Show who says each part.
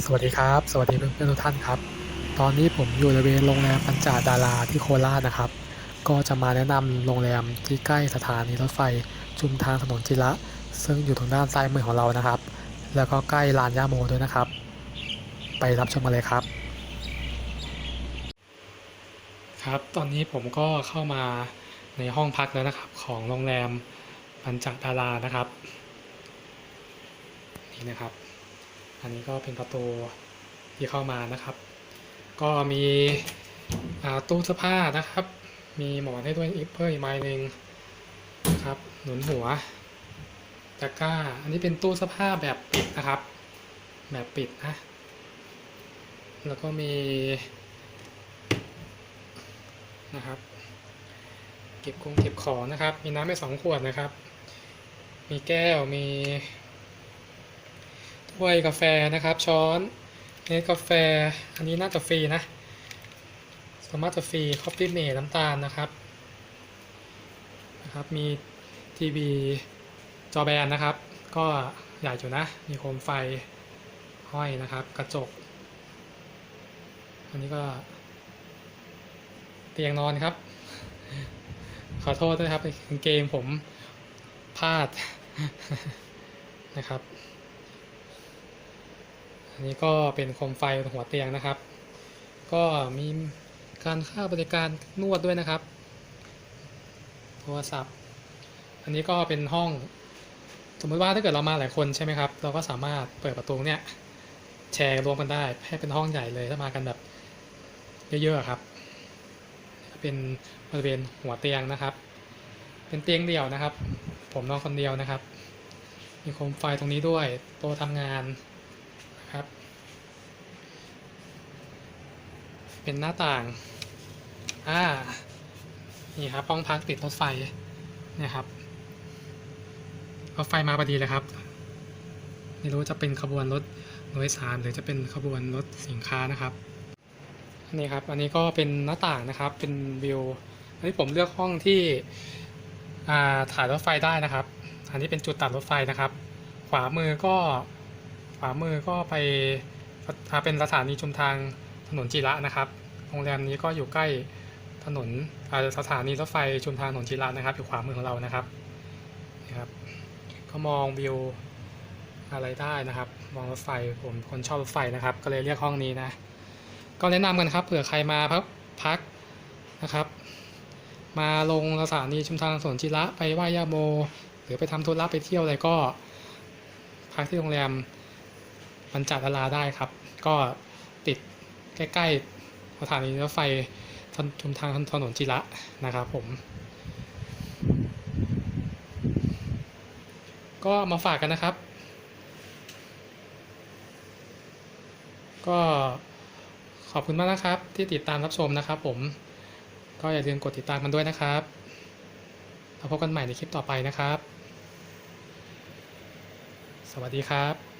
Speaker 1: สวัสดีครับ สวัสดีเพื่อนๆทุกท่านครับ ตอนนี้ผมอยู่บริเวณโรงแรมปัญจาดาราที่โคราชนะครับ ก็จะมาแนะนำโรงแรมที่ใกล้สถานีรถไฟชุมทางถนนจิระ ซึ่งอยู่ทางด้านซ้ายมือของเรานะครับ แล้วก็ใกล้ลานย่าโมด้วยนะครับ ไปรับชมกันเลยครับ ครับ ตอนนี้ผมก็เข้ามาในห้องพักแล้วนะครับของโรงแรมปัญจดารานะครับ นี่นะครับ อันนี้ก็เป็นประตูที่เข้ามานะครับ ก็มีตู้เสื้อผ้านะครับ มีหมอนให้ด้วยอีกเพิ่มอีกไม้หนึ่งนะครับ หนุนหัวตะกร้า อันนี้เป็นตู้เสื้อผ้าแบบปิดนะครับ แบบปิดนะ แล้วก็มีนะครับ เก็บคงเก็บของนะครับ มีน้ำให้สองขวดนะครับ มีแก้ว มี ถ้วยกาแฟนะครับ ช้อนเนสกาแฟ อันนี้น่าจะฟรีนะสามารถจะฟรีคอฟฟี่เมดน้ำตาลนะครับนะครับ มีทีวีจอแบนนะครับ ก็ใหญ่อยู่นะ มีโคมไฟห้อยนะครับ กระจก อันนี้ก็เตียงนอนครับ ขอโทษด้วยครับเกงผมพลาดนะครับ นี้ก็เป็นโคมไฟหัวเตียงนะครับ ก็มีการค่าบริการนวดด้วยนะครับ โทรศัพท์ อันนี้ก็เป็นห้อง สมมติว่าถ้าเกิดเรามาหลายคนใช่ไหมครับ เราก็สามารถเปิดประตูเนี่ยแชร์รวมกันได้ให้เป็นห้องใหญ่เลยถ้ามากันแบบเยอะๆครับ เป็นบริเวณหัวเตียงนะครับ เป็นเตียงเดี่ยวนะครับ ผมนอนคนเดียวนะครับ มีโคมไฟตรงนี้ด้วยโต๊ะทำงาน นะครับ เป็นหน้าต่าง อ่า นี่ครับห้องพักติดรถไฟเนี่ยครับ รถไฟมาพอดีเลยครับ ไม่รู้จะเป็นขบวนรถโดยสารหรือจะเป็นขบวนรถสินค้านะครับนี่ครับ อันนี้ก็เป็นหน้าต่างนะครับ เป็นวิว อันนี้ผมเลือกห้องที่อ่าถ่ายรถไฟได้นะครับ อันนี้เป็นจุดตัดรถไฟนะครับ ขวามือก็ วามือก็ไปเป็นสถานีชุมทางถนนจิระนะครับ โรงแรมนี้ก็อยู่ใกล้ถนนสถานีรถไฟชุมทางถนนจิระนะครับ อยู่ขวามือของเรานะครับนี่ครับ ก็มองวิวอะไรได้นะครับ มองรถไฟผมคนชอบรถไฟนะครับ ก็เลยเรียกห้องนี้นะ ก็แนะนำกันครับเผื่อใครมาพักพักนะครับ มาลงสถานีชุมทางสวนจิระไปไหว้ย่าโม หรือไปทำธุระไปเที่ยวอะไรก็พักที่โรงแรม บรรจัดดาราได้ครับ ก็ติดใกล้ๆสถานีรถไฟชุมทางถนนจิระนะครับผม ก็มาฝากกันนะครับ ก็ขอบคุณมากนะครับ ที่ติดตามรับชมนะครับผม ก็อย่าลืมกดติดตามกันด้วยนะครับแล้วพบกันใหม่ในคลิปต่อไปนะครับ สวัสดีครับ